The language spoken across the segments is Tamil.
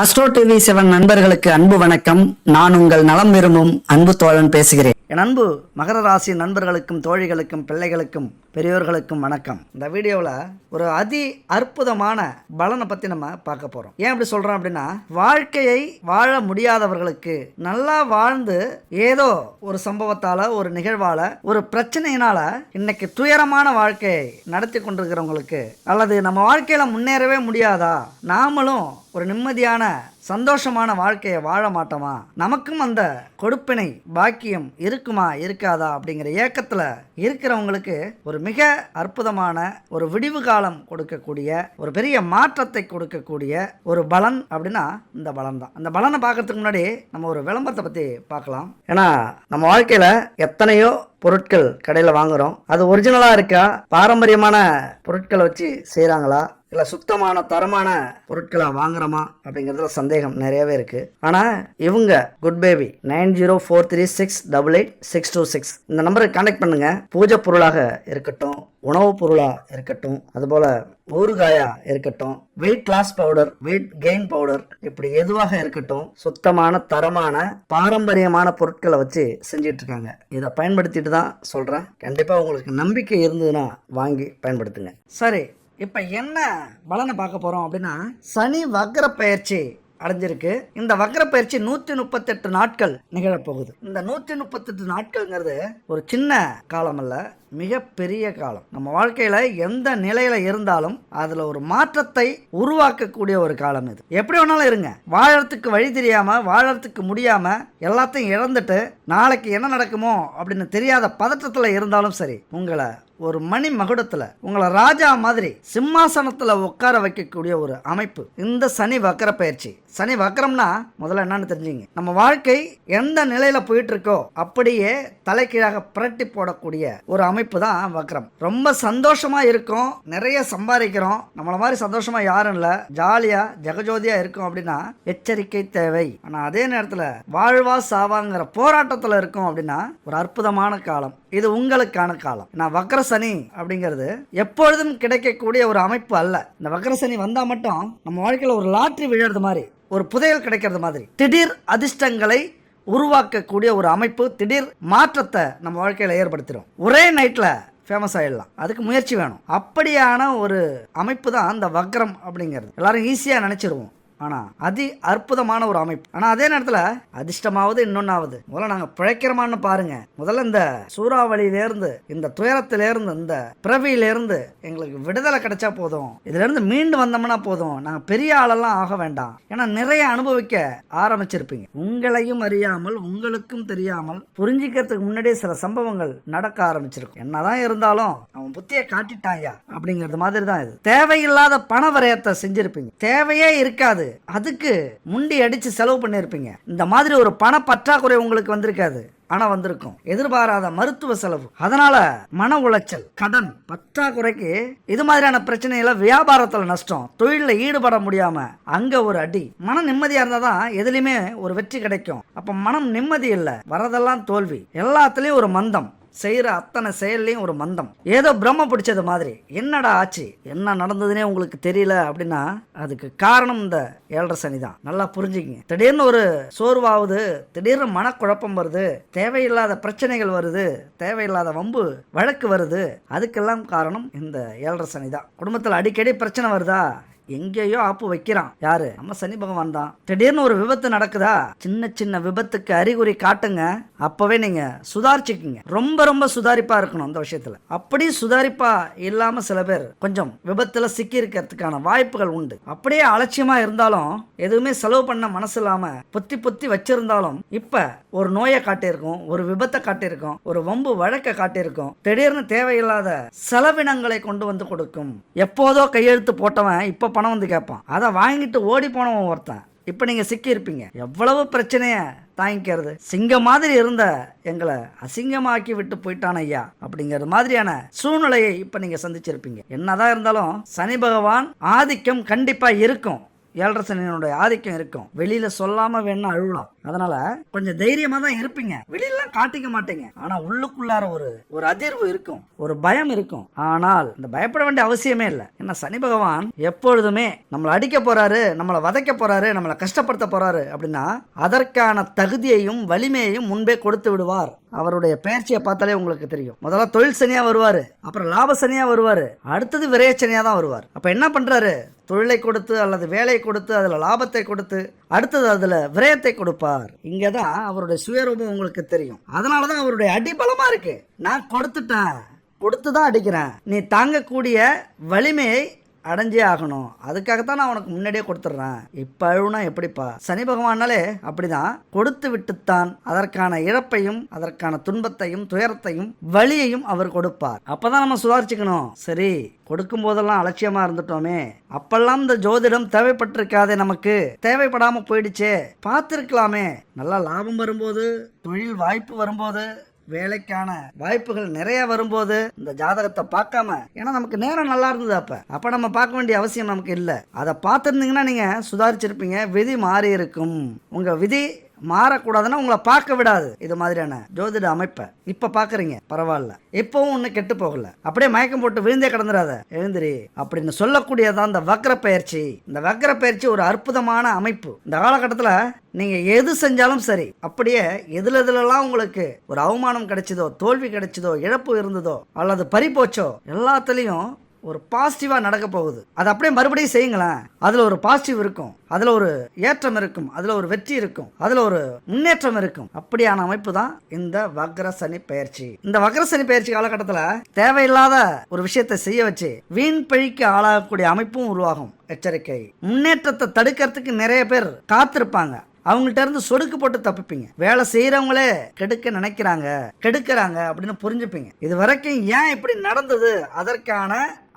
அஸ்ட்ரோ டிவி செவன் நண்பர்களுக்கு அன்பு வணக்கம். நான் உங்கள் நலம் விரும்பும் அன்பு தோழன் பேசுகிறேன். என் அன்பு மகர ராசி நண்பர்களுக்கும் தோழிகளுக்கும் பிள்ளைகளுக்கும் பெரியோர்களுக்கும் வணக்கம். இந்த வீடியோவில் ஒரு அதி அற்புதமான பலனை பற்றி நம்ம பார்க்க போகிறோம் ஏன் அப்படி சொல்கிறோம் அப்படின்னா வாழ்க்கையை வாழ முடியாதவர்களுக்கு நல்லா வாழ்ந்து ஏதோ ஒரு சம்பவத்தால் ஒரு நிகழ்வால் ஒரு பிரச்சனையினால் இன்னைக்கு துயரமான வாழ்க்கையை நடத்தி கொண்டிருக்கிறவங்களுக்கு அல்லது நம்ம வாழ்க்கையில் முன்னேறவே முடியாதா? நாமளும் ஒரு நிம்மதியான சந்தோஷமான வாழ்க்கையை வாழ மாட்டோமா? நமக்கும் அந்த கொடுப்பினை பாக்கியம் இருக்குமா இருக்காதா அப்படிங்கிற ஏக்கத்தில் இருக்கிறவங்களுக்கு ஒரு மிக அற்புதமான ஒரு விடிவு காலம் கொடுக்கக்கூடிய ஒரு பெரிய மாற்றத்தை கொடுக்கக்கூடிய ஒரு பலன் அப்படின்னா இந்த பலன் தான். அந்த பலனை பார்க்கறதுக்கு முன்னாடி நம்ம ஒரு விளம்பரத்தை பற்றி பார்க்கலாம். ஏன்னா நம்ம வாழ்க்கையில் எத்தனையோ பொருட்கள் கடையில் வாங்குகிறோம் அது ஒரிஜினலாக இருக்கா? பாரம்பரியமான பொருட்களை வச்சு செய்கிறாங்களா இல்லை சுத்தமான தரமான பொருட்களை வாங்குறோமா? அப்படிங்கிறதுல சந்தேகம் நிறையவே இருக்கு. ஆனால் இவங்க good baby nine zero four three six double eight six two six இந்த நம்பருக்கு கான்டாக்ட் பண்ணுங்கள் பூஜை பொருளாக இருக்கட்டும் உணவுப் பொருளாக இருக்கட்டும் அதுபோல் ஊறுகாயா இருக்கட்டும் weight loss powder weight gain powder இப்படி எதுவாக இருக்கட்டும் சுத்தமான தரமான பாரம்பரியமான பொருட்களை வச்சு செஞ்சிட்டு இருக்காங்க இதை பயன்படுத்திட்டு தான் சொல்கிறேன் கண்டிப்பாக உங்களுக்கு நம்பிக்கை இருந்ததுன்னா வாங்கி பயன்படுத்துங்க. சரி இப்போ என்ன பலனை பார்க்க போகிறோம் அப்படின்னா சனி வக்ர பயிற்சி அடைஞ்சிருக்கு. இந்த வக்ர பயிற்சி நூற்றி முப்பத்தெட்டு நாட்கள் நிகழப்போகுது. இந்த நூற்றி முப்பத்தெட்டு நாட்கள்ங்கிறது ஒரு சின்ன காலம் அல்ல மிகப்பெரிய காலம். நம்ம வாழ்க்கையில் எந்த நிலையில் இருந்தாலும் அதில் ஒரு மாற்றத்தை உருவாக்கக்கூடிய ஒரு காலம் இது. எப்படி வேணாலும் இருங்க. வாழறதுக்கு வழி தெரியாமல் வாழறதுக்கு முடியாமல் எல்லாத்தையும் இழந்துட்டு நாளைக்கு என்ன நடக்குமோ அப்படின்னு தெரியாத பதற்றத்தில் இருந்தாலும் சரி உங்களை ஒரு மணி மகுடத்தில் உங்களை ராஜா மாதிரி சிம்மாசனத்தில் உட்கார வைக்கக்கூடிய ஒரு அமைப்பு. இந்த சனி வக்கர பயிற்சி. சனி வக்கரம்னா முதல்ல என்னன்னு தெரிஞ்சுங்க. நம்ம வாழ்க்கை எந்த நிலையில போயிட்டு இருக்கோ அப்படியே தலைகீழாக புரட்டி போடக்கூடிய ஒரு அமைப்பு தான் வக்கரம். ரொம்ப சந்தோஷமா இருக்கும் நிறைய சம்பாதிக்கிறோம். நம்மள மாதிரி சந்தோஷமா யாரும் இல்ல. ஜாலியா ஜெகஜோதியா இருக்கும் அப்படின்னா எச்சரிக்கை தேவை. ஆனா அதே நேரத்தில் வாழ்வா சாவாங்கிற போராட்டத்தில் இருக்கும் அப்படின்னா ஒரு அற்புதமான காலம். இது உங்களுக்கான காலம். நான் வக்கர சனி அப்படிங்கிறது எப்பொழுதும் கிடைக்கக்கூடிய ஒரு அமைப்பு அல்ல. இந்த வக்ர சனி வந்தால் மட்டும் நம்ம வாழ்க்கையில் ஒரு லாட்ரி விழுறது மாதிரி ஒரு புதையல் கிடைக்கிறது மாதிரி. திடீர் அதிர்ஷ்டங்களை உருவாக்கக்கூடிய ஒரு அமைப்பு திடீர் மாற்றத்தை நம்ம வாழ்க்கையில் ஏற்படுத்திடும் ஒரே நைட்டில் ஃபேமஸ் ஆகிடலாம் அதுக்கு முயற்சி வேணும். அப்படியான ஒரு அமைப்பு தான் அந்த வக்ரம் அப்படிங்கிறது. எல்லாரும் ஈஸியாக நினச்சிருவோம். ஆனால் அதி அற்புதமான ஒரு அமைப்பு. ஆனால் அதே நேரத்தில் அதிர்ஷ்டமாவது இன்னொன்னாவது. முதல்ல நாங்கள் பிழைக்கிறோமான்னு பாருங்க. முதல்ல இந்த சூறாவளியிலேருந்து இந்த துயரத்திலேருந்து இந்த பிறவியிலேருந்து எங்களுக்கு விடுதலை கிடைச்சா போதும். இதுலேருந்து மீண்டு வந்தோம்னா போதும். நாங்கள் பெரிய ஆளெல்லாம் ஆக வேண்டாம். ஏன்னா நிறைய அனுபவிக்க ஆரம்பிச்சிருப்பீங்க. உங்களையும் அறியாமல் உங்களுக்கும் தெரியாமல் புரிஞ்சிக்கிறதுக்கு முன்னாடியே சில சம்பவங்கள் நடக்க ஆரம்பிச்சிருக்கும். என்னதான் இருந்தாலும் அவன் புத்தியை காட்டிட்டாயா அப்படிங்கிறது மாதிரி தான் இது. தேவையில்லாத பண வரையத்தை செஞ்சிருப்பீங்க. தேவையே இருக்காது. அதுக்கு முண்டி அடிச்சு செலவு பண்ணியிருப்பீங்க. இந்த மாதிரி ஒரு பண பற்றாக்குறை உங்களுக்கு வந்திருக்காது. ஆனால் வந்திருக்கும். எதிர்பாராத மருத்துவ செலவு. அதனால மன உளைச்சல் கடன் பற்றாக்குறைக்கு இது மாதிரியான பிரச்சனையில வியாபாரத்தில் நஷ்டம் தொழிலில் ஈடுபட முடியாம அங்க ஒரு அடி. மனம் நிம்மதியா இருந்தா தான் எதுலையுமே ஒரு வெற்றி கிடைக்கும். அப்ப மனம் நிம்மதி இல்லை. வரதெல்லாம் தோல்வி. எல்லாத்துலேயும் ஒரு மந்தம். செய்கிற அத்தனை செயல்லையும் ஒரு மந்தம். ஏதோ பிரம்ம பிடிச்சது மாதிரி. என்னடா ஆச்சு? என்ன நடந்ததுனே உங்களுக்கு தெரியல அப்படின்னா அதுக்கு காரணம் இந்த ஏழரை சனி தான். நல்லா புரிஞ்சுக்கிங்க. திடீர்னு ஒரு சோர்வாகுது. திடீர்னு மனக்குழப்பம் வருது. தேவையில்லாத பிரச்சனைகள் வருது. தேவையில்லாத வம்பு வழக்கு வருது. அதுக்கெல்லாம் காரணம் இந்த ஏழரை சனி தான். குடும்பத்தில் அடிக்கடி பிரச்சனை வருதா? எங்கேயோ ஆப்பு வைக்கிறான். யாரு? நம்ம சனி பகவான் தான். திடீர்னு ஒரு விபத்து நடக்குதா? சின்ன சின்ன விபத்துக்கு அறிகுறி காட்டுங்க. அப்பவே நீங்க சுதாரிச்சுக்குங்க. ரொம்ப ரொம்ப சுதாரிப்பா இருக்கணும் அந்த விஷயத்துல. அப்படி சுதாரிப்பா இல்லாம சில பேர் கொஞ்சம் விபத்துல சிக்கி இருக்கிறதுக்கான வாய்ப்புகள் உண்டு. அப்படியே அலட்சியமா இருந்தாலும் எதுவுமே செலவு பண்ண மனசு இல்லாம பொத்தி பொத்தி வச்சிருந்தாலும் இப்ப ஒரு நோயை காட்டியிருக்கோம் ஒரு விபத்தை காட்டியிருக்கோம் ஒரு வம்பு வழக்கை காட்டியிருக்கோம். திடீர்னு தேவையில்லாத செலவினங்களை கொண்டு வந்து கொடுக்கும். எப்போதோ கையெழுத்து போட்டவன் இப்ப பணம் வந்து கேட்பான். அதை வாங்கிட்டு ஓடி போனவன் ஒருத்தன். இப்போ நீங்கள் சிக்கியிருப்பீங்க. எவ்வளவு பிரச்சனையை தாங்கிக்கிறது? சிங்கம் மாதிரி இருந்த எங்களை அசிங்கமாக்கி விட்டு போயிட்டான் ஐயா. அப்படிங்கிறது மாதிரியான சூழ்நிலையை இப்போ நீங்கள் சந்திச்சிருப்பீங்க. என்னதான் இருந்தாலும் சனி பகவான் ஆதிக்கம் கண்டிப்பாக இருக்கும். ஏழரை சனியினுடைய ஆதிக்கம் இருக்கும். வெளியில சொல்லாம வேணா அழுவலாம். அதனால கொஞ்சம் தைரியமா தான் இருப்பீங்க. வெளியிலாம் காட்டிக்க மாட்டீங்க. ஆனா உள்ளுக்குள்ளார ஒரு ஒரு அதிர்வு இருக்கும். ஒரு பயம் இருக்கும். ஆனால் இந்த பயப்பட வேண்டிய அவசியமே இல்லை. ஏன்னா சனி பகவான் எப்பொழுதுமே நம்மளை அடிக்க போறாரு நம்மளை வதைக்க போறாரு நம்மளை கஷ்டப்படுத்த போறாரு அப்படின்னா அதற்கான தகுதியையும் வலிமையையும் முன்பே கொடுத்து விடுவார். அவருடைய பயிற்சியை பார்த்தாலே உங்களுக்கு தெரியும். முதல்ல தொழில் சனியா வருவாரு. அப்புறம் லாப சனியா வருவாரு. அடுத்தது விரைய சனியா தான் வருவார். அப்ப என்ன பண்றாரு? தொழிலை கொடுத்து அல்லது வேலை கொடுத்து அதில் லாபத்தை கொடுத்து அடுத்தது அதில் விரயத்தை கொடுப்பார். இங்கே தான் அவருடைய சுயரூபம் உங்களுக்கு தெரியும். அதனால தான் அவருடைய அடிபலமாக இருக்குது நான் கொடுத்துட்டேன். கொடுத்து தான் அடிக்கிறேன். நீ தாங்கக்கூடிய வலிமையை அடைஞ்சே ஆகணும். அதுக்காகத்தான் நான் உனக்கு முன்னாடியே கொடுத்துட்றேன். இப்போ அழுனா எப்படிப்பா? சனி பகவானாலே அப்படிதான். கொடுத்து விட்டுத்தான் அதற்கான இழப்பையும் அதற்கான துன்பத்தையும் துயரத்தையும் வலியையும் அவர் கொடுப்பார். அப்பதான் நம்ம சுதாரிச்சுக்கணும். சரி கொடுக்கும் போதெல்லாம் அலட்சியமா இருந்துட்டோமே. அப்பெல்லாம் இந்த ஜோதிடம் தேவைப்பட்டிருக்காதே நமக்கு. தேவைப்படாம போயிடுச்சே. பார்த்துருக்கலாமே. நல்லா லாபம் வரும்போது தொழில் வாய்ப்பு வரும்போது வேலைக்கான வாய்ப்புகள் நிறைய வரும்போது இந்த ஜாதகத்தை பார்க்காம ஏன்னா நமக்கு நேரம் நல்லா இருந்தது அப்ப. அப்ப நம்ம பார்க்க வேண்டிய அவசியம் நமக்கு இல்லை. அதை பார்த்துருந்தீங்கன்னா நீங்க சுதாரிச்சிருப்பீங்க. விதி மாறி இருக்கும் உங்க விதி மாறக்கூடாதுன்னா உங்களை பார்க்க விடாது. இது மாதிரியான ஜோதிட அமைப்பை இப்போ பார்க்குறீங்க. பரவாயில்ல. இப்போவும் ஒன்றும் கெட்டு போகல. அப்படியே மயக்கம் போட்டு விழுந்தே கிடந்துடாத எழுந்திரி அப்படின்னு சொல்லக்கூடியதான் இந்த வக்ர பயிற்சி இந்த வக்ர பயிற்சி ஒரு அற்புதமான அமைப்பு. இந்த காலகட்டத்தில் நீங்கள் எது செஞ்சாலும் சரி அப்படியே எதில் எதுலலாம் உங்களுக்கு ஒரு அவமானம் கிடைச்சதோ தோல்வி கிடைச்சதோ இழப்பு இருந்ததோ அல்லது பறி போச்சோ எல்லாத்துலேயும் ஒரு பாசிட்டிவாக நடக்க போகுது. அதை அப்படியே மறுபடியும் செய்யுங்களேன். அதில் ஒரு பாசிட்டிவ் இருக்கும். அதில் ஒரு ஏற்றம் இருக்கும். அதில் ஒரு வெற்றி இருக்கும். அதில் ஒரு முன்னேற்றம் இருக்கும். அப்படியான அமைப்பு தான் இந்த வக்ர சனி பயிற்சி. இந்த வக்ர சனி பயிற்சி காலகட்டத்தில் தேவையில்லாத ஒரு விஷயத்தை செய்ய வச்சு வீண் பழிக்கு ஆளாகக்கூடிய அமைப்பும் உருவாகும். எச்சரிக்கை. முன்னேற்றத்தை தடுக்கிறதுக்கு நிறைய பேர் காத்திருப்பாங்க. அவங்கள்ட்ட இருந்து சொடுக்கு போட்டு தப்பிப்பீங்க. வேலை செய்யறவங்களே கெடுக்க நினைக்கிறாங்க. கெடுக்கிறாங்க அப்படின்னு புரிஞ்சுப்பீங்க. இது வரைக்கும் ஏன் இப்படி நடந்தது? அதற்கான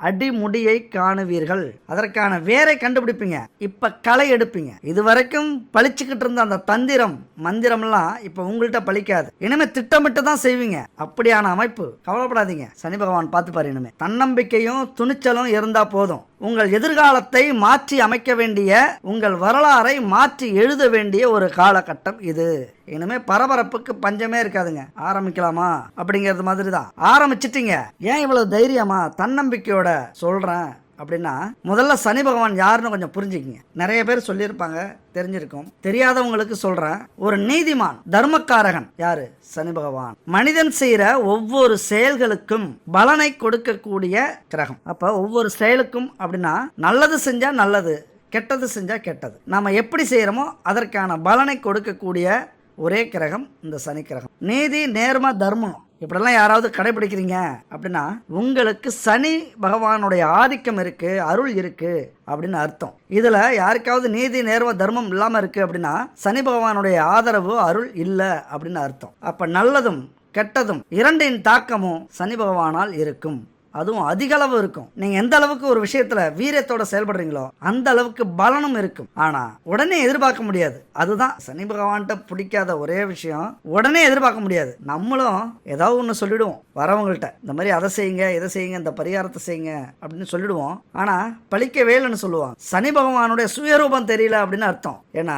அடிமுடியை காணுவீர்கள். அதற்கான வேரை கண்டுபிடிப்பீங்க. இப்ப களை எடுப்பீங்க. இது வரைக்கும் பழிச்சுக்கிட்டு இருந்த அந்த தந்திரம் மந்திரம்லாம் இப்ப உங்கள்கிட்ட பழிக்காது இனிமே திட்டமிட்டு தான் செய்வீங்க. அப்படியான அமைப்பு. கவலைப்படாதீங்க. சனி பகவான் பார்த்துப்பாரு இனிமே. தன்னம்பிக்கையும் துணிச்சலும் இருந்தா போதும். உங்கள் எதிர்காலத்தை மாற்றி அமைக்க வேண்டிய உங்கள் வரலாறை மாற்றி எழுத வேண்டிய ஒரு காலகட்டம் இது. இனிமே பரபரப்புக்கு பஞ்சமே இருக்காதுங்க. ஆரம்பிக்கலாமா? அப்படிங்கிறது மாதிரி தான் ஆரம்பிச்சிட்டீங்க. ஏன் இவ்வளவு தைரியமா தன்னம்பிக்கையோட சொல்கிறேன் அப்படின்னா முதல்ல சனி பகவான் யாருன்னு கொஞ்சம் புரிஞ்சுக்கிங்க. நிறைய பேர் சொல்லியிருப்பாங்க தெரிஞ்சிருக்கும். தெரியாதவங்களுக்கு சொல்கிறேன் ஒரு நீதிமான் தர்மக்காரகன் யாரு? சனி பகவான். மனிதன் செய்கிற ஒவ்வொரு செயல்களுக்கும் பலனை கொடுக்கக்கூடிய கிரகம். அப்போ ஒவ்வொரு செயலுக்கும் அப்படின்னா நல்லது செஞ்சால் நல்லது கெட்டது செஞ்சால் கெட்டது. நாம் எப்படி செய்கிறோமோ அதற்கான பலனை கொடுக்கக்கூடிய ஒரே கிரகம் இந்த சனி கிரகம். நீதி நேர்ம தர்மம். இப்படிலாம் யாராவது கடைபிடிக்கிறீங்க அப்படின்னா உங்களுக்கு சனி பகவானுடைய ஆதிக்கம் இருக்கு அருள் இருக்கு அப்படின்னு அர்த்தம். இதில் யாருக்காவது நீதி நேர்வ தர்மம் இல்லாமல் இருக்கு அப்படின்னா சனி பகவானுடைய ஆதரவு அருள் இல்லை அப்படின்னு அர்த்தம். அப்போ நல்லதும் கெட்டதும் இரண்டின் தாக்கமும் சனி பகவானால் இருக்கும். அதுவும் அதிக அளவு இருக்கும். நீங்க எந்த அளவுக்கு ஒரு விஷயத்துல வீரியத்தோட செயல்படுறீங்களோ அந்த அளவுக்கு பலனும் இருக்கும். ஆனா உடனே எதிர்பார்க்க முடியாது. அதுதான் சனி பகவான்கிட்ட பிடிக்காத ஒரே விஷயம். உடனே எதிர்பார்க்க முடியாது. நம்மளும் ஏதாவது ஒன்று சொல்லிடுவோம் வரவங்கள்ட்ட. இந்த மாதிரி அதை செய்யுங்க இதை செய்யுங்க இந்த பரிகாரத்தை செய்யுங்க அப்படின்னு சொல்லிடுவோம். ஆனா பழிக்கவே இல்லைன்னு சொல்லுவாங்க. சனி பகவானுடைய சுயரூபம் தெரியல அப்படின்னு அர்த்தம். ஏன்னா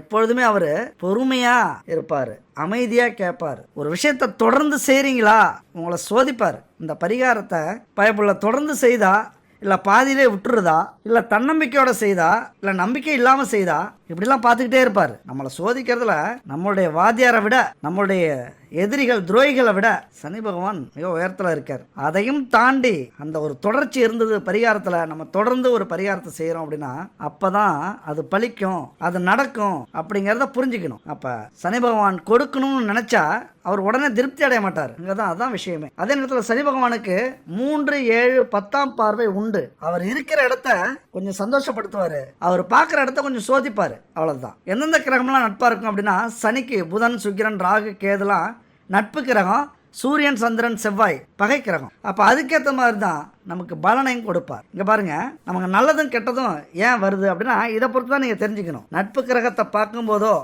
எப்பொழுதுமே அவர் பொறுமையா இருப்பார் அமைதியா கேட்பார் ஒரு விஷயத்தை தொடர்ந்து செய்றீங்களா? உங்களை சோதிப்பார். இந்த பரிகாரத்தை பயப்புள்ள தொடர்ந்து செய்தா? இல்லை பாதியிலே விட்டுருதா? இல்லை தன்னம்பிக்கையோட செய்தா? இல்லை நம்பிக்கை இல்லாமல் செய்தா? இப்படிலாம் பார்த்துக்கிட்டே இருப்பார். நம்மளை சோதிக்கிறதுல நம்மளுடைய வாத்தியாரை விட நம்மளுடைய எதிரிகள் துரோகிகளை விட சனி பகவான் மிக உயரத்தில் இருக்கார். அதையும் தாண்டி அந்த ஒரு தொடர்ச்சி இருந்தது பரிகாரத்தில் நம்ம தொடர்ந்து ஒரு பரிகாரத்தை செய்கிறோம் அப்படின்னா அப்போ தான் அது பழிக்கும் அது நடக்கும் அப்படிங்கிறத புரிஞ்சுக்கணும். அப்போ சனி பகவான் கொடுக்கணும்னு நினச்சா அவர் உடனே திருப்தி அடைய மாட்டார். இங்கே தான் அதான் விஷயமே. அதே நேரத்தில் சனி பகவானுக்கு மூன்று ஏழு பத்தாம் பார்வை உண்டு. அவர் இருக்கிற இடத்த கொஞ்சம் சந்தோஷப்படுத்துவார். அவர் பார்க்குற இடத்த கொஞ்சம் சோதிப்பார். அவ்வளோதான் எந்தெந்த கிரகம்லாம் நட்பாக இருக்கும் அப்படின்னா சனிக்கு புதன் சுக்கிரன் ராகு கேதுலாம் நட்பு கிரகம் சூரியன் சந்திரன் செவ்வாய் பகை கிரகம். அப்போ அதுக்கேற்ற மாதிரி தான் நமக்கு பலனையும் கொடுப்பார். இங்கே பாருங்கள் நமக்கு நல்லதும் கெட்டதும் ஏன் வருது அப்படின்னா இதை பொறுத்து தான் நீங்கள் தெரிஞ்சுக்கணும். நட்பு கிரகத்தை பார்க்கும்போதோ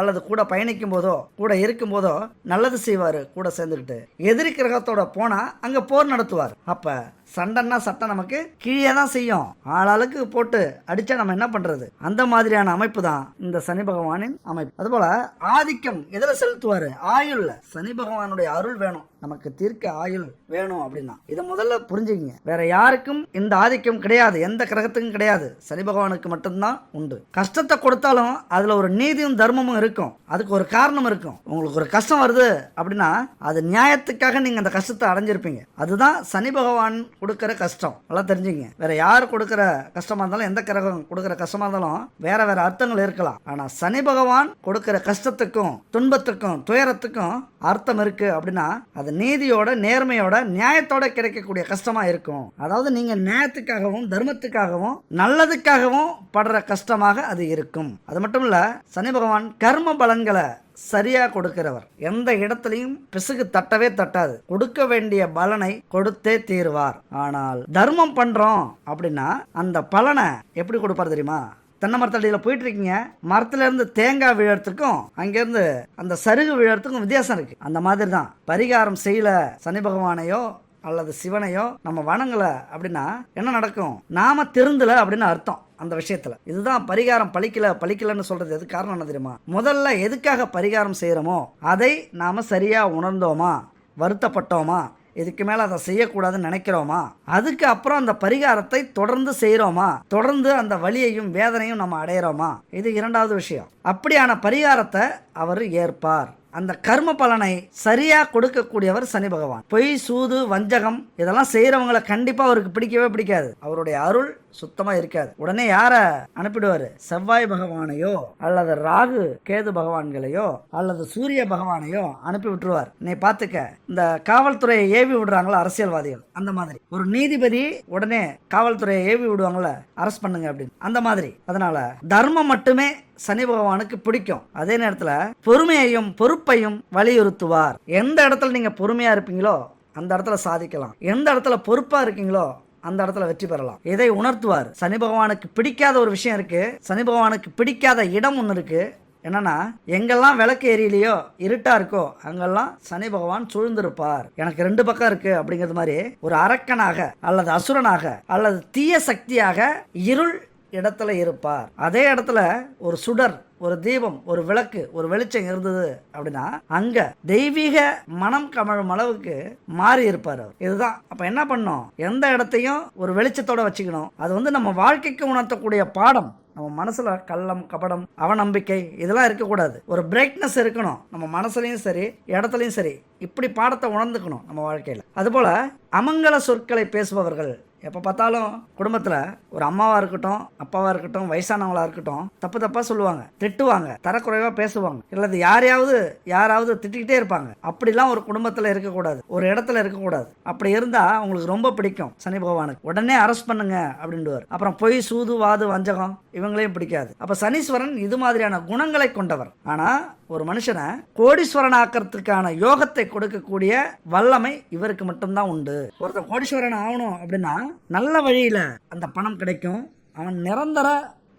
அல்லது கூட பயணிக்கும் போதோ கூட இருக்கும் போதோ நல்லது செய்வார் கூட சேர்ந்துக்கிட்டு. எதிரி கிரகத்தோட போனால் அங்கே போர் நடத்துவார். அப்போ சண்டைன்னா சட்டை நமக்கு கீழே தான் செய்யும். ஆளாளுக்கு போட்டு அடிச்சா நம்ம என்ன பண்றது? அந்த மாதிரியான அமைப்பு தான் இந்த சனி பகவானின் அமைப்பு. அதுபோல் ஆதிக்கம் எதில் செலுத்துவாரு? ஆயுள்ல. சனி பகவானுடைய அருள் வேணும். நமக்கு தீர்க்க ஆயுள் வேணும் அப்படின்னா. இதை முதல்ல புரிஞ்சுக்கங்க. வேற யாருக்கும் இந்த ஆதிக்கம் கிடையாது. எந்த கிரகத்துக்கும் கிடையாது. சனி பகவானுக்கு மட்டும்தான் உண்டு. கஷ்டத்தை கொடுத்தாலும் அதுல ஒரு நீதியும் தர்மமும் இருக்கும். அதுக்கு ஒரு காரணம் இருக்கும். உங்களுக்கு ஒரு கஷ்டம் வருது அப்படின்னா அது நியாயத்துக்காக நீங்க அந்த கஷ்டத்தை அடைஞ்சிருப்பீங்க. அதுதான் சனி பகவான் கொடுக்குற கஷ்டம். நல்லா தெரிஞ்சுங்க. வேற யார் கொடுக்குற கஷ்டமா இருந்தாலும் எந்த கிரகம் கொடுக்குற கஷ்டமா இருந்தாலும் வேற வேற அர்த்தங்கள் இருக்கலாம். ஆனா சனி பகவான் கொடுக்குற கஷ்டத்துக்கும் துன்பத்துக்கும் துயரத்துக்கும் அர்த்தம் இருக்கு அப்படின்னா அது நீதியோட நேர்மையோட நியாயத்தோட கிடைக்கக்கூடிய கஷ்டமா இருக்கும். அதாவது நீங்க நியாயத்துக்காகவும் தர்மத்துக்காகவும் நல்லதுக்காகவும் படுற கஷ்டமாக அது இருக்கும். அது மட்டும் இல்ல சனி பகவான் கர்ம பலன்களை சரியா கொடுக்கிறவர். எந்த இடத்துலையும் பிசுகு தட்டவே தட்டாது. கொடுக்க வேண்டிய பலனை கொடுத்தே தீர்வார். ஆனால் தர்மம் பண்றோம் அப்படின்னா அந்த பலனை எப்படி கொடுப்பார் தெரியுமா? தென்னை மரத்தடியில் போயிட்டு இருக்கீங்க மரத்துல இருந்து தேங்காய் விழறதுக்கும் அங்கேருந்து அந்த சருகு விழறதுக்கும் வித்தியாசம் இருக்கு. அந்த மாதிரி தான் பரிகாரம் செய்யல சனி பகவானையோ அல்லது சிவனையோ நம்ம வணங்கல அப்படின்னா என்ன நடக்கும்? நாம திருந்தல அப்படின்னு அர்த்தம் அந்த விஷயத்துல. இதுதான் பரிகாரம் பழிக்கல பழிக்கலன்னு சொல்றது எது காரணம் என்ன தெரியுமா? முதல்ல எதுக்காக பரிகாரம் செய்யறோமோ அதை நாம சரியா உணர்ந்தோமா? வருத்தப்பட்டோமா? இதுக்கு மேல அதை செய்யக்கூடாதுன்னு நினைக்கிறோமா? அதுக்கு அப்புறம் அந்த பரிகாரத்தை தொடர்ந்து செய்கிறோமா தொடர்ந்து அந்த வலியையும் வேதனையும் நம்ம அடையிறோமா? இது இரண்டாவது விஷயம். அப்படியான பரிகாரத்தை அவர் ஏற்பார். அந்த கர்ம பலனை சரியாக கொடுக்கக்கூடியவர் சனி பகவான். பொய் சூது வஞ்சகம் இதெல்லாம் செய்கிறவங்களை கண்டிப்பாக அவருக்கு பிடிக்கவே பிடிக்காது. அவருடைய அருள் சுத்தமாக இருக்காது. உடனே யாரை அனுப்பிடுவார்? செவ்வாய் பகவானையோ அல்லது ராகு கேது பகவான்களையோ அல்லது சூரிய பகவானையோ அனுப்பி விட்டுருவார். நீ பார்த்துக்க இந்த காவல்துறையை ஏவி விடுறாங்களா அரசியல்வாதிகள்? அந்த மாதிரி. ஒரு நீதிபதி உடனே காவல்துறையை ஏவி விடுவாங்கள? அரஸ்ட் பண்ணுங்க அப்படின்னு. அந்த மாதிரி. அதனால தர்மம் மட்டுமே சனி பகவானுக்கு பிடிக்கும். அதே நேரத்தில் பொறுமையையும் பொறுப்பையும் வலியுறுத்துவார். எந்த இடத்துல நீங்கள் பொறுமையாக இருப்பீங்களோ அந்த இடத்துல சாதிக்கலாம். எந்த இடத்துல பொறுப்பாக இருக்கீங்களோ அந்த இடத்துல வெற்றி பெறலாம். இதை உணர்த்துவார். சனி பகவானுக்கு பிடிக்காத ஒரு விஷயம் இருக்கு. சனி பகவானுக்கு பிடிக்காத இடம் ஒன்று இருக்கு. என்னன்னா எங்கெல்லாம் விளக்கு எரியலையோ இருட்டா இருக்கோ அங்கெல்லாம் சனி பகவான் சூழ்ந்திருப்பார். எனக்கு ரெண்டு பக்கம் இருக்கு அப்படிங்கிறது மாதிரி ஒரு அரக்கனாக அல்லது அசுரனாக அல்லது தீய சக்தியாக இருள் இடத்துல இருப்பார். அதே இடத்துல ஒரு சுடர் ஒரு தீபம் ஒரு விளக்கு ஒரு வெளிச்சம் இருந்தது அப்படின்னா அங்க தெய்வீக மனம் கமழும் அளவுக்கு மாறி இருப்பார் அவர். இதுதான். அப்ப என்ன பண்ணோம் எந்த இடத்தையும் ஒரு வெளிச்சத்தோட வச்சுக்கணும். அது வந்து நம்ம வாழ்க்கைக்கு உணர்த்தக்கூடிய பாடம். நம்ம மனசுல கள்ளம் கபடம் அவநம்பிக்கை இதெல்லாம் இருக்கக்கூடாது. ஒரு பிரைட்னஸ் இருக்கணும். நம்ம மனசுலையும் சரி இடத்துலையும் சரி. இப்படி பாடத்தை உணர்ந்துக்கணும் நம்ம வாழ்க்கையில். அதுபோல் அமங்கல சொற்களை பேசுபவர்கள் எப்போ பார்த்தாலும் குடும்பத்தில் ஒரு அம்மாவாக இருக்கட்டும் அப்பாவாக இருக்கட்டும் வயசானவங்களாக இருக்கட்டும் தப்பு தப்பாக சொல்லுவாங்க திட்டுவாங்க தரக்குறைவாக பேசுவாங்க. இல்லது யாரையாவது யாராவது திட்டிக்கிட்டே இருப்பாங்க. அப்படிலாம் ஒரு குடும்பத்தில் இருக்கக்கூடாது. ஒரு இடத்துல இருக்கக்கூடாது. அப்படி இருந்தால் அவங்களுக்கு ரொம்ப பிடிக்கும் சனி பகவானுக்கு. உடனே அரெஸ்ட் பண்ணுங்க அப்படின்டுவார். அப்புறம் பொய் சூது வாது வஞ்சகம் இவங்களையும் பிடிக்காது. அப்போ சனீஸ்வரன் இது மாதிரியான குணங்களை கொண்டவர். ஆனால் ஒரு மனுஷனை கோடீஸ்வரன் ஆக்கிறதுக்கான யோகத்தை கொடுக்கக்கூடிய வல்லமை இவருக்கு மட்டும்தான் உண்டு. ஒருத்தர் கோடீஸ்வரன் ஆகணும் அப்படின்னா நல்ல வழியில் அந்த பணம் கிடைக்கும். அவன் நிரந்தர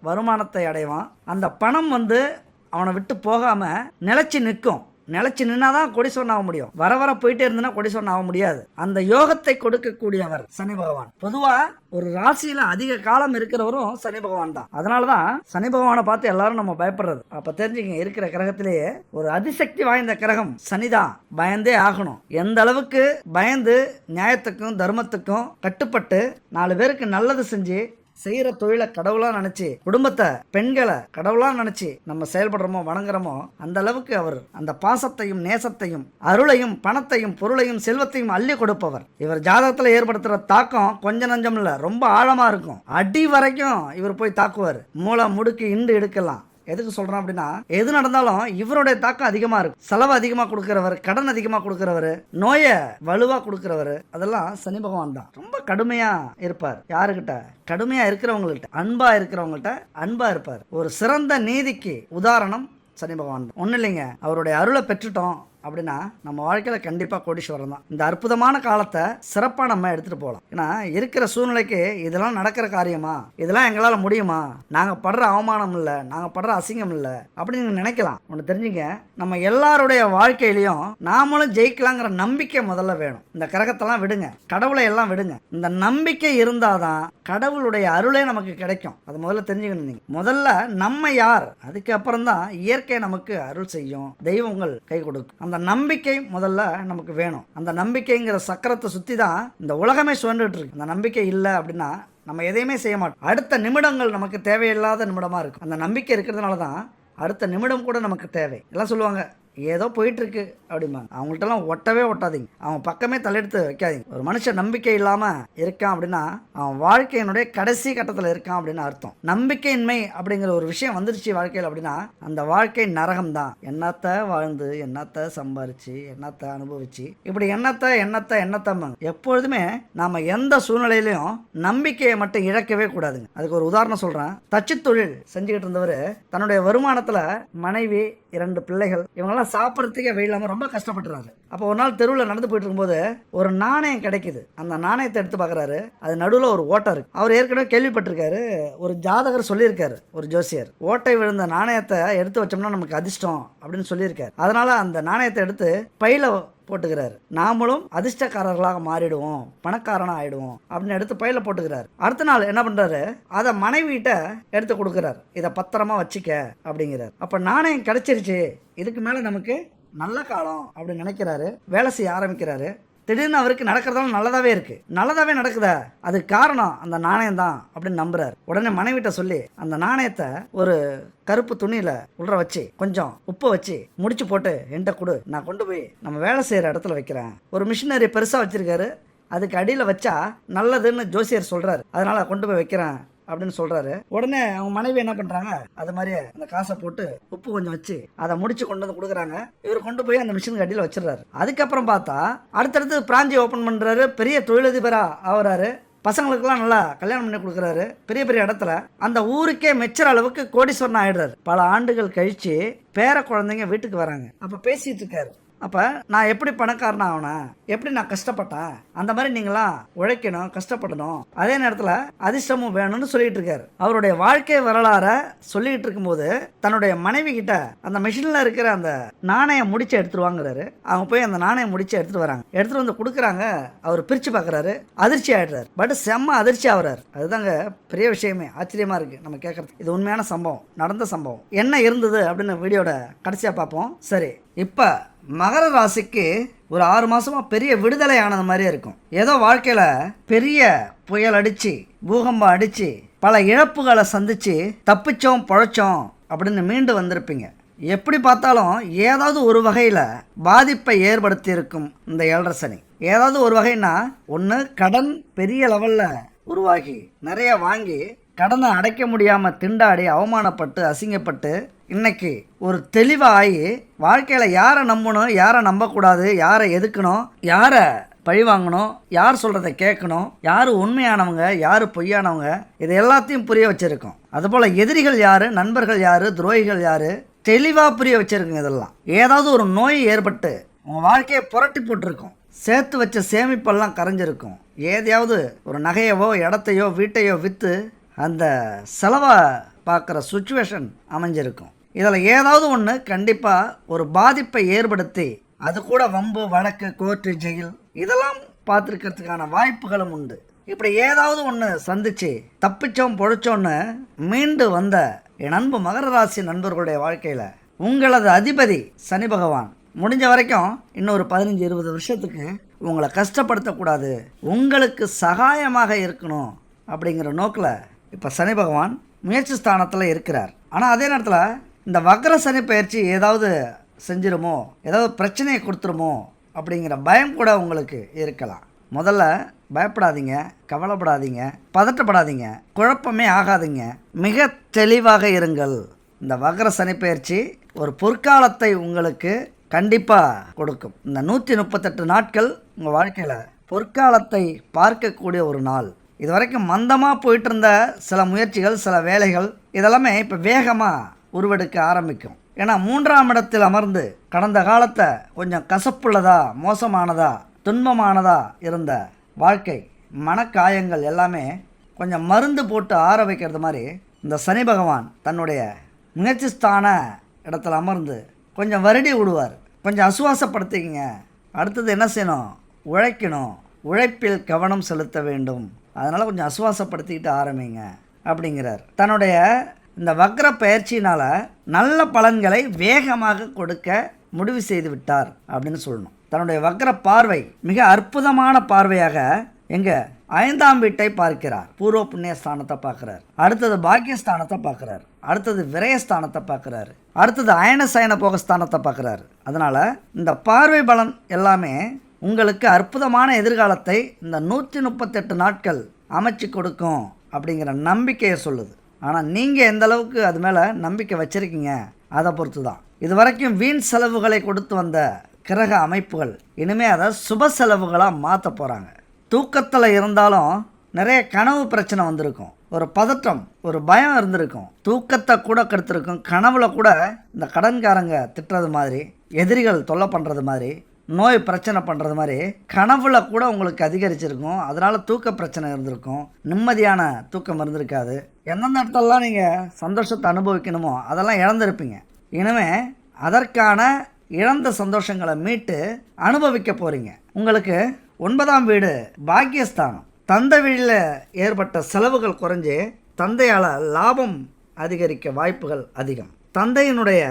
வருமானத்தை அடைவான். அந்த பணம் வந்து அவனை விட்டு போகாமல் நிலச்சி நிற்கும். நிலச்சி நின்னா தான் கொடிசோன் ஆக முடியும். வர வர போயிட்டே இருந்தனா கொடிசோன் ஆக முடியாது. அந்த யோகத்தை கொடுக்கக்கூடியவர் சனி பகவான். பொதுவா ஒரு ராசியில அதிக காலம் இருக்கிறவரும் சனி பகவான் தான். அதனாலதான் சனி பகவானை பார்த்து எல்லாரும் நம்ம பயப்படுறது. அப்ப தெரிஞ்சுங்க இருக்கிற கிரகத்திலேயே ஒரு அதிசக்தி வாய்ந்த கிரகம் சனிதான். பயந்தே ஆகணும். எந்த அளவுக்கு பயந்து நியாயத்துக்கும் தர்மத்துக்கும் கட்டுப்பட்டு நாலு பேருக்கு நல்லது செஞ்சு செய்யற தொழிலை கடவுளா நினைச்சு குடும்பத்தை பெண்களை கடவுளா நினைச்சு நம்ம செயல்படுறோமோ வணங்குறோமோ அந்த அளவுக்கு அவர் அந்த பாசத்தையும் நேசத்தையும் அருளையும் பணத்தையும் பொருளையும் செல்வத்தையும் அள்ளி கொடுப்பவர். இவர் ஜாதகத்துல ஏற்படுத்துற தாக்கம் கொஞ்ச நஞ்சம் இல்ல ரொம்ப ஆழமா இருக்கும். அடி வரைக்கும் இவர் போய் தாக்குவார். மூளை முடுக்கு இண்டு எடுக்கலாம் எதுக்கு சொல்றேன் அப்படின்னா எது நடந்தாலும் இவருடைய தாக்கம் அதிகமா இருக்கும். செலவு அதிகமா கொடுக்கிறவர் கடன் அதிகமா கொடுக்கிறவர் நோயை வலுவா கொடுக்கிறவர் அதெல்லாம் சனி பகவான் தான். ரொம்ப கடுமையா இருப்பார். யாருக்கிட்ட? கடுமையா இருக்கிறவங்கள்ட்ட. அன்பா இருக்கிறவங்கள்ட்ட அன்பா இருப்பார். ஒரு சிறந்த நீதிக்கு உதாரணம் சனி பகவான் தான். ஒன்றும் இல்லைங்க. அவருடைய அருளை பெற்றுட்டோம். அப்படின்னா நம்ம வாழ்க்கையில் கண்டிப்பாக கோடீஸ்வரம் தான். இந்த அற்புதமான காலத்தை சிறப்பாக நம்ம எடுத்துகிட்டு போகலாம் ஏன்னா இருக்கிற சூழ்நிலைக்கு இதெல்லாம் நடக்கிற காரியமா? இதெல்லாம் எங்களால் முடியுமா? நாங்கள் படுற அவமானம் இல்லை நாங்கள் படுற அசிங்கம் இல்லை அப்படின்னு நீங்கள் நினைக்கலாம். ஒன்று தெரிஞ்சுங்க நம்ம எல்லாருடைய வாழ்க்கையிலையும் நாமளும் ஜெயிக்கலாங்கிற நம்பிக்கை முதல்ல வேணும். இந்த கிரகத்தெல்லாம் விடுங்க கடவுளை எல்லாம் விடுங்க. இந்த நம்பிக்கை இருந்தால் தான் கடவுளுடைய அருளே நமக்கு கிடைக்கும். அது முதல்ல தெரிஞ்சுக்கணும் நீங்கள் முதல்ல நம்ம யார்? அதுக்கப்புறம் தான் இயற்கை நமக்கு அருள் செய்யும். தெய்வங்கள் கை கொடுக்கும். அந்த நம்பிக்கை முதல்ல நமக்கு வேணும். அந்த நம்பிக்கைங்கிற சக்கரத்தை சுற்றி தான் இந்த உலகமே சுழண்டுட்டு இருக்கு அந்த நம்பிக்கை இல்லை அப்படின்னா நம்ம எதையுமே செய்ய மாட்டோம். அடுத்த நிமிடங்கள் நமக்கு தேவையில்லாத நிமிடமாக இருக்கும். அந்த நம்பிக்கை இருக்கிறதுனால தான் அடுத்த நிமிடம் கூட நமக்கு தேவை. எல்லாம் சொல்லுவாங்க ஏதோ போயிட்டுருக்கு அப்படிம்பாங்க. அவங்கள்ட்டலாம் ஒட்டவே ஒட்டாதீங்க. அவன் பக்கமே தலையெடுத்து வைக்காதீங்க. ஒரு மனுஷன் நம்பிக்கை இல்லாமல் இருக்கான் அப்படின்னா அவன் வாழ்க்கையினுடைய கடைசி கட்டத்தில் இருக்கான் அப்படின்னு அர்த்தம். நம்பிக்கையின்மை அப்படிங்கிற ஒரு விஷயம் வந்துருச்சு வாழ்க்கையில் அப்படின்னா அந்த வாழ்க்கை நரகம் தான் என்னத்தை வாழ்ந்து என்னத்தை சம்பாரிச்சு என்னத்தை அனுபவிச்சு இப்படி என்னத்தை எண்ணத்தை எண்ணத்தம்பாங்க. எப்பொழுதுமே நாம் எந்த சூழ்நிலையிலையும் நம்பிக்கையை மட்டும் இழக்கவே கூடாதுங்க. அதுக்கு ஒரு உதாரணம் சொல்கிறேன் தச்சு தொழில் செஞ்சுக்கிட்டு இருந்தவர் தன்னுடைய வருமானத்தில் மனைவி இரண்டு பிள்ளைகள் இவங்கெல்லாம் சாப்பிட்றதுக்கே வழி இல்லாமல் ரொம்ப கஷ்டப்பட்டுறாரு. அப்போ ஒரு நாள் தெருவில் நடந்து போயிட்டு இருக்கும்போது ஒரு நாணயம் கிடைக்குது. அந்த நாணயத்தை எடுத்து பார்க்குறாரு அது நடுவில் ஒரு ஓட்டை இருக்கு. அவர் ஏற்கனவே கேள்விப்பட்டிருக்காரு. ஒரு ஜாதகர் சொல்லியிருக்காரு ஒரு ஜோசியர். ஓட்டை விழுந்த நாணயத்தை எடுத்து வச்சோம்னா நமக்கு அதிர்ஷ்டம் அப்படின்னு சொல்லியிருக்காரு. அதனால அந்த நாணயத்தை எடுத்து பையில போட்டுக்கிறாரு. நாமளும் அதிர்ஷ்டக்காரர்களாக மாறிடுவோம். பணக்காரனா ஆயிடுவோம். அப்படின்னு எடுத்து பையில போட்டுக்கிறாரு. அடுத்த நாள் என்ன பண்றாரு? அதை மனைவிட்ட எடுத்து கொடுக்குறாரு. இதை பத்திரமா வச்சுக்க அப்படிங்கிறார். அப்ப நாணயம் கிடைச்சிருச்சு. இதுக்கு மேல நமக்கு நல்ல காலம் அப்படின்னு நினைக்கிறாரு. வேலை செய்ய ஆரம்பிக்கிறாரு. திடீர்னு அவருக்கு நடக்கிறதால நல்லதாவே இருக்கு. நல்லதாவே நடக்குதா? அதுக்கு காரணம் அந்த நாணயம் தான் அப்படின்னு நம்புறாரு. உடனே மனைவிட்ட சொல்லி அந்த நாணயத்தை ஒரு கருப்பு துணியில உள்ள வச்சு கொஞ்சம் உப்பை வச்சு முடிச்சு போட்டு என்கிட்ட கொடு. நான் கொண்டு போய் நம்ம வேலை செய்யற இடத்துல வைக்கிறேன். ஒரு மிஷினரி பெருசா வச்சிருக்காரு. அதுக்கு அடியில் வச்சா நல்லதுன்னு ஜோசியர் சொல்றாரு. அதனால் கொண்டு போய் வைக்கிறேன். அப்படின்னு சொல்றாரு. உடனே அவங்க மனைவி என்ன பண்றாங்க? அது மாதிரியே அந்த காசை போட்டு உப்பு கொஞ்சம் வச்சு அதை முடிச்சு கொண்டு வந்து கொடுக்குறாங்க. இவர் கொண்டு போய் அந்த மிஷினுக்கு அடியில் வச்சிடுறாரு. அதுக்கப்புறம் பார்த்தா அடுத்தடுத்து பிராஞ்சி ஓப்பன் பண்றாரு. பெரிய தொழிலதிபரா ஆகுறாரு. பசங்களுக்கெல்லாம் நல்லா கல்யாணம் பண்ணி கொடுக்குறாரு. பெரிய பெரிய இடத்துல அந்த ஊருக்கே மெச்சர் அளவுக்கு கோடீஸ்வரன் ஆயிடுறாரு. பல ஆண்டுகள் கழிச்சு பேர குழந்தைங்க வீட்டுக்கு வராங்க. அப்போ பேசிட்டு இருக்காரு. அப்போ நான் எப்படி பணக்காரன் ஆகணும் எப்படி நான் கஷ்டப்பட்டேன் அந்த மாதிரி நீங்களாம் உழைக்கணும் கஷ்டப்படணும். அதே நேரத்தில் அதிர்ஷ்டமும் வேணும்னு சொல்லிட்டு இருக்காரு. அவருடைய வாழ்க்கை வரலாற சொல்லிட்டு இருக்கும்போது தன்னுடைய மனைவி கிட்ட அந்த மிஷினில் இருக்கிற அந்த நாணயம் முடிச்சு எடுத்துட்டு வாங்குறாரு. அவங்க போய் அந்த நாணயம் முடிச்சு எடுத்துட்டு வராங்க. எடுத்துட்டு வந்து கொடுக்குறாங்க. அவர் பிரிச்சு பார்க்குறாரு அதிர்ச்சி ஆயிடுறாரு. பட் செம்ம அதிர்ச்சி ஆகுறாரு. அதுதாங்க பெரிய விஷயமே. ஆச்சரியமா இருக்கு நம்ம கேட்கறது இது உண்மையான சம்பவம். நடந்த சம்பவம். என்ன இருந்தது அப்படின்னு வீடியோட கடைசியாக பார்ப்போம். சரி இப்போ மகர ராசிக்கு ஒரு ஆறு மாதமாக பெரிய விடுதலை ஆனது மாதிரியே இருக்கும். ஏதோ வாழ்க்கையில் பெரிய புயல் அடித்து பூகம்பம் அடித்து பல இழப்புகளை சந்தித்து தப்பிச்சோம் பழைச்சோம் அப்படின்னு மீண்டு வந்திருப்பீங்க. எப்படி பார்த்தாலும் ஏதாவது ஒரு வகையில் பாதிப்பை ஏற்படுத்தி இருக்கும் இந்த ஏழரை சனி. ஏதாவது ஒரு வகைன்னா ஒன்று கடன் பெரிய லெவலில் உருவாகி நிறைய வாங்கி கடனை அடைக்க முடியாமல் திண்டாடி அவமானப்பட்டு அசிங்கப்பட்டு இன்னைக்கு ஒரு தெளிவாகி வாழ்க்கையில் யாரை நம்பணும் யாரை நம்பக்கூடாது யாரை எதுக்கணும் யாரை பழி வாங்கணும் யார் சொல்கிறத கேட்கணும் யார் உண்மையானவங்க யார் பொய்யானவங்க இது எல்லாத்தையும் புரிய வச்சுருக்கோம். அதுபோல் எதிரிகள் யார் நண்பர்கள் யார் துரோகிகள் யார் தெளிவாக புரிய வச்சுருக்குங்க இதெல்லாம். ஏதாவது ஒரு நோய் ஏற்பட்டு உங்கள் வாழ்க்கையை புரட்டி போட்டிருக்கும். சேர்த்து வச்ச சேமிப்பெல்லாம் கரைஞ்சிருக்கும். ஏதையாவது ஒரு நகையவோ இடத்தையோ வீட்டையோ விற்று அந்த செலவை பார்க்குற சுச்சுவேஷன் அமைஞ்சிருக்கும். இதில் ஏதாவது ஒன்று கண்டிப்பாக ஒரு பாதிப்பை ஏற்படுத்தி அது கூட வம்பு வழக்கு கோர்ட்டு ஜெயில் இதெல்லாம் பார்த்துருக்கிறதுக்கான வாய்ப்புகளும் உண்டு. இப்படி ஏதாவது ஒன்று சந்திச்சு தப்பிச்சோம் பொழைச்சோன்னு மீண்டு வந்த என் அன்பு மகர ராசி நண்பர்களுடைய வாழ்க்கையில் உங்களது அதிபதி சனி பகவான் முடிஞ்ச வரைக்கும் இன்னொரு பதினஞ்சு இருபது வருஷத்துக்கு உங்களை கஷ்டப்படுத்தக்கூடாது உங்களுக்கு சகாயமாக இருக்கணும் அப்படிங்கிற நோக்கில் இப்போ சனி பகவான் முயற்சி ஸ்தானத்தில் இருக்கிறார். ஆனால் அதே நேரத்தில் இந்த வக்ர சனி பயிற்சி ஏதாவது செஞ்சிருமோ ஏதாவது பிரச்சனையை கொடுத்துருமோ அப்படிங்கிற பயம் கூட உங்களுக்கு இருக்கலாம். முதல்ல பயப்படாதீங்க கவலைப்படாதீங்க பதட்டப்படாதீங்க குழப்பமே ஆகாதீங்க. மிக தெளிவாக இருங்கள். இந்த வக்ர சனி பயிற்சி ஒரு பொற்காலத்தை உங்களுக்கு கண்டிப்பாக கொடுக்கும். இந்த நூற்றி முப்பத்தெட்டு நாட்கள் உங்கள் வாழ்க்கையில் பொற்காலத்தை பார்க்கக்கூடிய ஒரு நாள். இது வரைக்கும் மந்தமாக போயிட்டு இருந்த சில முயற்சிகள் சில வேலைகள் இதெல்லாமே இப்போ வேகமாக உருவெடுக்க ஆரம்பிக்கும். ஏன்னா மூன்றாம் இடத்தில் அமர்ந்து கடந்த காலத்தை கொஞ்சம் கசப்புள்ளதா மோசமானதா துன்பமானதா இருந்த வாழ்க்கை மனக்காயங்கள் எல்லாமே கொஞ்சம் மருந்து போட்டு ஆற வைக்கிறது மாதிரி இந்த சனி பகவான் தன்னுடைய முயற்சி ஸ்தான இடத்துல அமர்ந்து கொஞ்சம் வருடி விடுவார். கொஞ்சம் அசுவாசப்படுத்திக்கங்க. அடுத்தது என்ன செய்யணும்? உழைக்கணும். உழைப்பில் கவனம் செலுத்த வேண்டும். அதனால் கொஞ்சம் அசுவாசப்படுத்திக்கிட்டு ஆரம்பிங்க அப்படிங்கிறார். தன்னுடைய இந்த வக்ர பயிற்சியினால் நல்ல பலன்களை வேகமாக கொடுக்க முடிவு செய்து விட்டார் அப்படின்னு சொல்லணும். தன்னுடைய வக்ர பார்வை மிக அற்புதமான பார்வையாக எங்க ஐந்தாம் வீட்டை பார்க்கிறார். பூர்வ புண்ணிய ஸ்தானத்தை பார்க்குறார். அடுத்தது பாக்கியஸ்தானத்தை பார்க்குறார். அடுத்தது விரயஸ்தானத்தை பார்க்குறாரு. அடுத்தது அயன சயன போகஸ்தானத்தை பார்க்குறாரு. அதனால் இந்த பார்வை பலன் எல்லாமே உங்களுக்கு அற்புதமான எதிர்காலத்தை இந்த நூற்றி முப்பத்தெட்டு நாட்கள் அமைச்சு கொடுக்கும் அப்படிங்கிற நம்பிக்கையை சொல்லுது. ஆனால் நீங்கள் எந்த அளவுக்கு அது மேலே நம்பிக்கை வச்சுருக்கீங்க அதை பொறுத்து தான் இது வரைக்கும் வீண் செலவுகளை கொடுத்து வந்த கிரக அமைப்புகள் இனிமேல் அதை சுப செலவுகளாக மாற்ற போகிறாங்க தூக்கத்தில் இருந்தாலும் நிறைய கனவு பிரச்சனை வந்திருக்கும். ஒரு பதட்டம் ஒரு பயம் இருந்திருக்கும். தூக்கத்தை கூட கெடுத்திருக்கும். கனவுல கூட இந்த கடன்காரங்க திட்டுறது மாதிரி எதிரிகள் தொல்லை பண்ணுறது மாதிரி நோய் பிரச்சனை பண்ணுறது மாதிரி கனவுல கூட உங்களுக்கு அதிகரிச்சிருக்கும். அதனால் தூக்க பிரச்சனை இருந்திருக்கும். நிம்மதியான தூக்கம் இருந்திருக்காது. எந்தெந்த இடத்துலலாம் நீங்கள் சந்தோஷத்தை அனுபவிக்கணுமோ அதெல்லாம் இழந்திருப்பீங்க. இனிமே அதற்கான இழந்த சந்தோஷங்களை மீட்டு அனுபவிக்க போகிறீங்க உங்களுக்கு ஒன்பதாம் வீடு பாக்கியஸ்தானம். தந்தை வீட்டில் ஏற்பட்ட செலவுகள் குறைஞ்சு தந்தையால் லாபம் அதிகரிக்க வாய்ப்புகள் அதிகம். தந்தையினுடைய